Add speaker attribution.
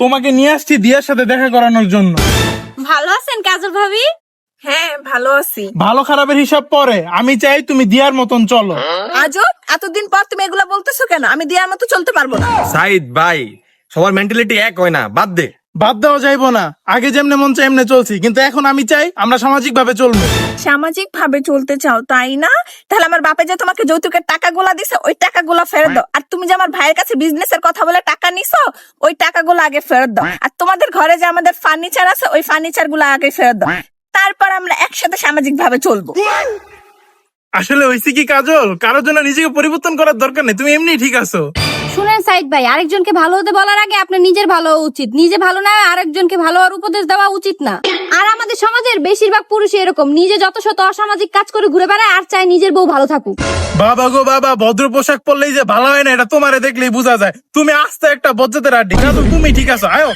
Speaker 1: তোমাকে নিয়ে আসছি দিয়ার সাথে দেখা করানোর জন্য।
Speaker 2: ভালো আছেন কাজল ভাবি?
Speaker 3: হ্যাঁ ভালো আছি।
Speaker 1: ভালো খারাপের হিসাব পরে আমি চাই তুমি দিয়ার মতন চলো।
Speaker 3: আজও এতদিন পর তুমি এগুলা বলতেছো কেন? আমি দিয়ার মতো চলতে পারব না।
Speaker 4: সাইদ ভাই সবার মেন্টালিটি এক হয় না বাদ দে।
Speaker 1: বাদ দেওয়া যাইবো না আগে যেমনে মন চাই এমনি চলছি কিন্তু এখন আমি চাই আমরা সামাজিক ভাবে চলবো।
Speaker 3: সামাজিক ভাবে চলতে চাও তাই না? তাহলে আমার বাপে যে তোমাকে যৌতুকের টাকাগুলা দিছে ওই টাকাগুলা ফেরত দাও। আর তুমি যে আমার ভাইয়ের কাছে বিজনেসের কথা বলে টাকা নিছো টাকাগুলো আগে ফেরত দাও। আর তোমাদের ঘরে যে আমাদের ফার্নিচার আছে, ওই ফার্নিচারগুলো আগে ফেরত দাও। তারপর আমরা একসাথে সামাজিক ভাবে চলবো।
Speaker 1: আসলে হয়েছে কি কাজল? কারোর জন্য নিজেকে পরিবর্তন করার দরকার নেই। তুমি এমনি ঠিক আছো।
Speaker 2: শুনেন সাইদ ভাই, আরেকজনকে ভালো হতে বলার আগে আপনার নিজের ভালো হওয়া উচিত। নিজে ভালো না, আরেকজনকে ভালো হওয়ার উপদেশ দেওয়া উচিত না। আর আমাদের সমাজের বেশিরভাগ পুরুষ এরকম, নিজে যত শত অসামাজিক কাজ করে ঘুরে বেড়ায় আর চায় নিজের বউ ভালো থাকুক।
Speaker 1: বাবা গো বাবা, ভদ্র পোশাক পরলেই যে ভালো হয় না, এটা তোমারে দেখলেই বোঝা যায়। তুমি আস্তে একটা বজ্জাতের আড্ডি কাজল, তুমি ঠিক আছো, আয়ো।